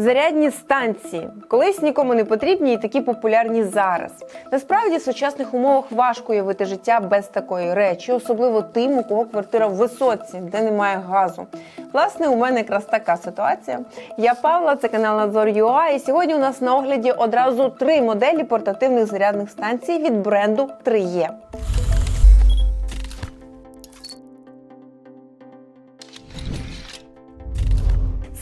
Зарядні станції колись нікому не потрібні і такі популярні зараз. Насправді в сучасних умовах важко уявити життя без такої речі, особливо тим, у кого квартира в висотці, де немає газу. Власне, у мене якраз така ситуація. Я Павла, це канал Надзор ЮА, і сьогодні у нас на огляді одразу три моделі портативних зарядних станцій від бренду 3E.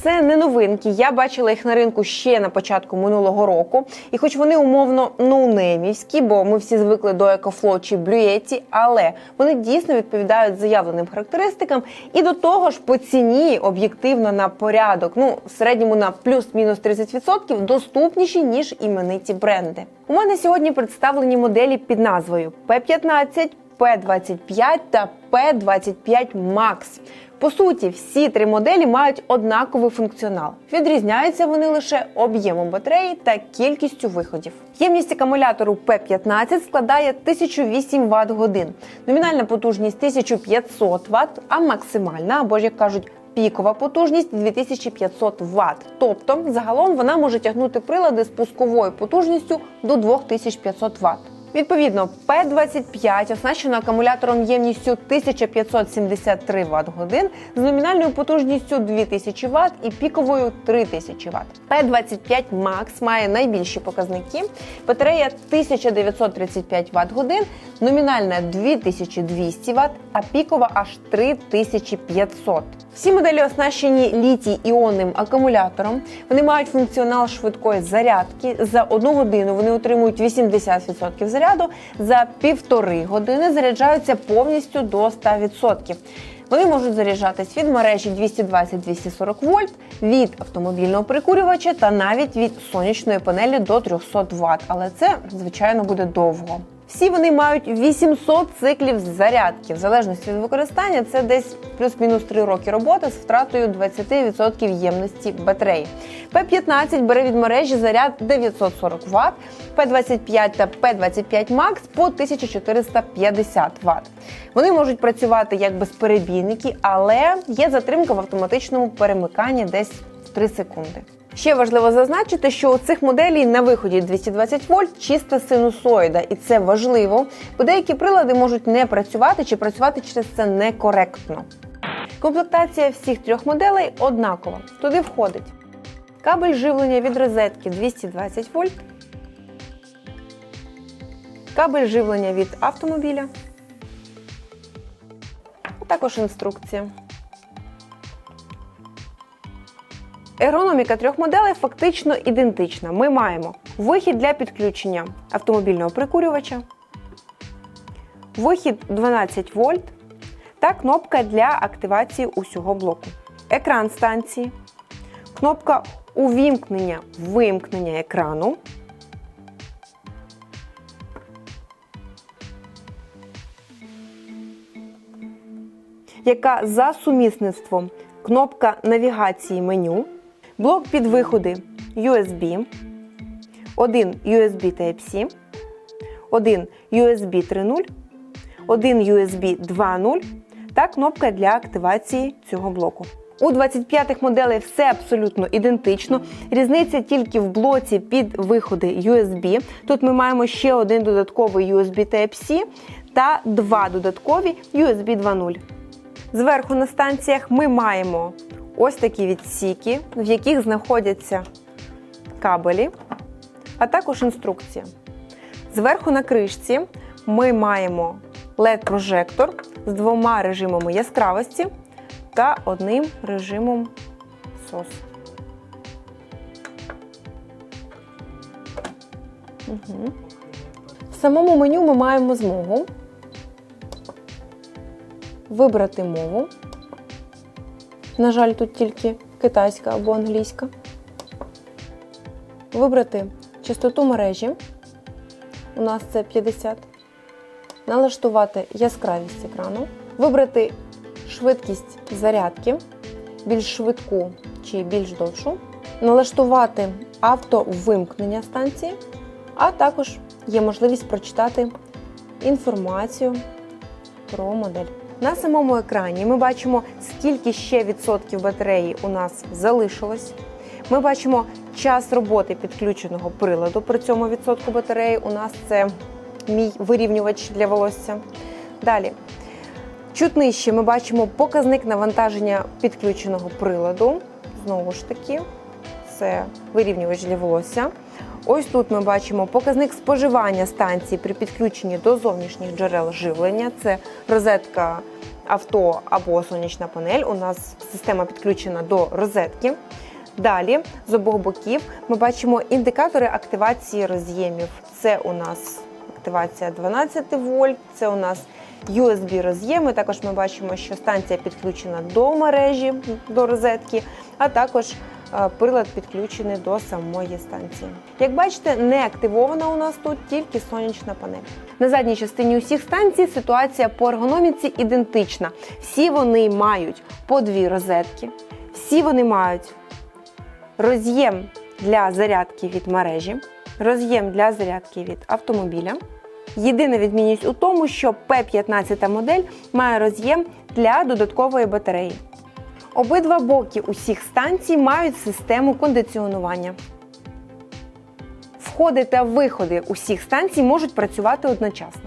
Це не новинки. Я бачила їх на ринку ще на початку минулого року. І хоч вони умовно ноунеймівські, бо ми всі звикли до EcoFlow чи Blue але вони дійсно відповідають заявленим характеристикам і до того ж по ціні об'єктивно на порядок, ну в середньому на плюс-мінус 30% доступніші ніж імениті бренди. У мене сьогодні представлені моделі під назвою P15, P25 та P25 Max. По суті, всі три моделі мають однаковий функціонал. Відрізняються вони лише об'ємом батареї та кількістю виходів. Ємність акумулятору P15 складає 1008 Вт годин, номінальна потужність 1500 Вт, а максимальна, або ж як кажуть, пікова потужність 2500 Вт. Тобто, загалом вона може тягнути прилади з пусковою потужністю до 2500 Вт. Відповідно, P25 оснащено акумулятором ємністю 1573 Вт годин з номінальною потужністю 2000 Вт і піковою 3000 Вт. P25 Max має найбільші показники. Батарея 1935 Вт годин, номінальна 2200 Вт, а пікова аж 3500. Всі моделі оснащені літій іонним акумулятором. Вони мають функціонал швидкої зарядки. За одну годину вони отримують 80% заряду, за півтори години заряджаються повністю до 100%. Вони можуть заряджатись від мережі 220-240 вольт, від автомобільного прикурювача та навіть від сонячної панелі до 300 Вт. Але це, звичайно, буде довго. Всі вони мають 800 циклів зарядки. В залежності від використання це десь плюс-мінус 3 роки роботи з втратою 20% ємності батареї. P15 бере від мережі заряд 940 Вт, P25 та P25 Max по 1450 Вт. Вони можуть працювати як безперебійники, але є затримка в автоматичному перемиканні десь в 3 секунди. Ще важливо зазначити, що у цих моделей на виході 220 вольт чиста синусоїда, і це важливо, бо деякі прилади можуть не працювати чи працювати через це некоректно. Комплектація всіх трьох моделей однакова. Туди входить кабель живлення від розетки 220 вольт, кабель живлення від автомобіля, а також інструкція. Ергономіка трьох моделей фактично ідентична. Ми маємо вихід для підключення автомобільного прикурювача, вихід 12 вольт та кнопка для активації усього блоку. Екран станції, кнопка увімкнення вимкнення екрану. Яка за сумісництвом кнопка навігації меню, блок під виходи USB, один USB Type-C, один USB 3.0, один USB 2.0 та кнопка для активації цього блоку. У 25-х моделей все абсолютно ідентично. Різниця тільки в блоці під виходи USB. Тут ми маємо ще один додатковий USB Type-C та два додаткові USB 2.0. Зверху на станціях ми маємо ось такі відсіки, в яких знаходяться кабелі, а також інструкція. Зверху на кришці ми маємо LED-прожектор з двома режимами яскравості та одним режимом SOS. Угу. В самому меню ми маємо змогу вибрати мову. На жаль, тут тільки китайська або англійська. Вибрати частоту мережі. У нас це 50. Налаштувати яскравість екрану. Вибрати швидкість зарядки, більш швидку чи більш довшу. Налаштувати автовимкнення станції, а також є можливість прочитати інформацію про модель. На самому екрані ми бачимо, скільки ще відсотків батареї у нас залишилось. Ми бачимо час роботи підключеного приладу при цьому відсотку батареї. У нас це мій вирівнювач для волосся. Далі. Чуть нижче ми бачимо показник навантаження підключеного приладу. Знову ж таки, це вирівнювач для волосся. Ось тут ми бачимо показник споживання станції при підключенні до зовнішніх джерел живлення. Це розетка авто або сонячна панель. У нас система підключена до розетки. Далі з обох боків ми бачимо індикатори активації роз'ємів. Це у нас активація 12 вольт, це у нас USB роз'єми. Також ми бачимо, що станція підключена до мережі, до розетки, а також прилад підключений до самої станції. Як бачите, не активована у нас тут тільки сонячна панель. На задній частині усіх станцій ситуація по ергономіці ідентична. Всі вони мають по дві розетки, всі вони мають роз'єм для зарядки від мережі, роз'єм для зарядки від автомобіля. Єдина відмінність у тому, що P15 модель має роз'єм для додаткової батареї. Обидва боки усіх станцій мають систему кондиціонування. Входи та виходи усіх станцій можуть працювати одночасно.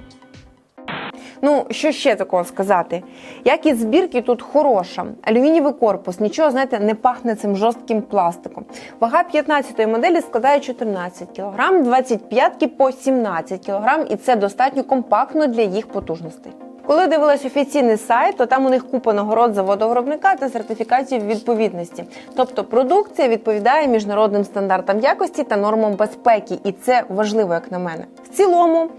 Ну, що ще такого сказати? Якість збірки тут хороша. Алюмінієвий корпус, нічого, знаєте, не пахне цим жорстким пластиком. Вага 15-ї моделі складає 14 кг, 25-ки по 17 кг, і це достатньо компактно для їх потужностей. Коли дивилась офіційний сайт, то там у них купа нагород заводовиробника та сертифікатів відповідності. Тобто продукція відповідає міжнародним стандартам якості та нормам безпеки, і це важливо, як на мене. В цілому.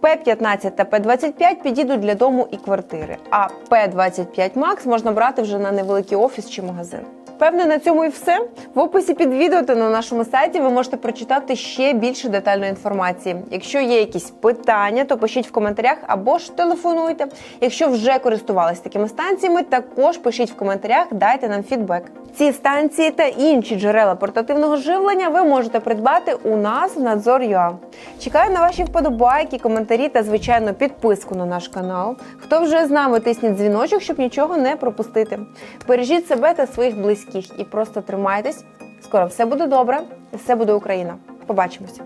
П-15 та П-25 підійдуть для дому і квартири, а П-25 Max можна брати вже на невеликий офіс чи магазин. Певне, на цьому і все. В описі під відео та на нашому сайті ви можете прочитати ще більше детальної інформації. Якщо є якісь питання, то пишіть в коментарях або ж телефонуйте. Якщо вже користувались такими станціями, також пишіть в коментарях, дайте нам фідбек. Ці станції та інші джерела портативного живлення ви можете придбати у нас в Надзор.ua. Чекаю на ваші вподобайки, коментарі та, звичайно, підписку на наш канал. Хто вже з нами, тисніть дзвіночок, щоб нічого не пропустити. Бережіть себе та своїх близьких і просто тримайтесь. Скоро все буде добре, все буде Україна. Побачимося.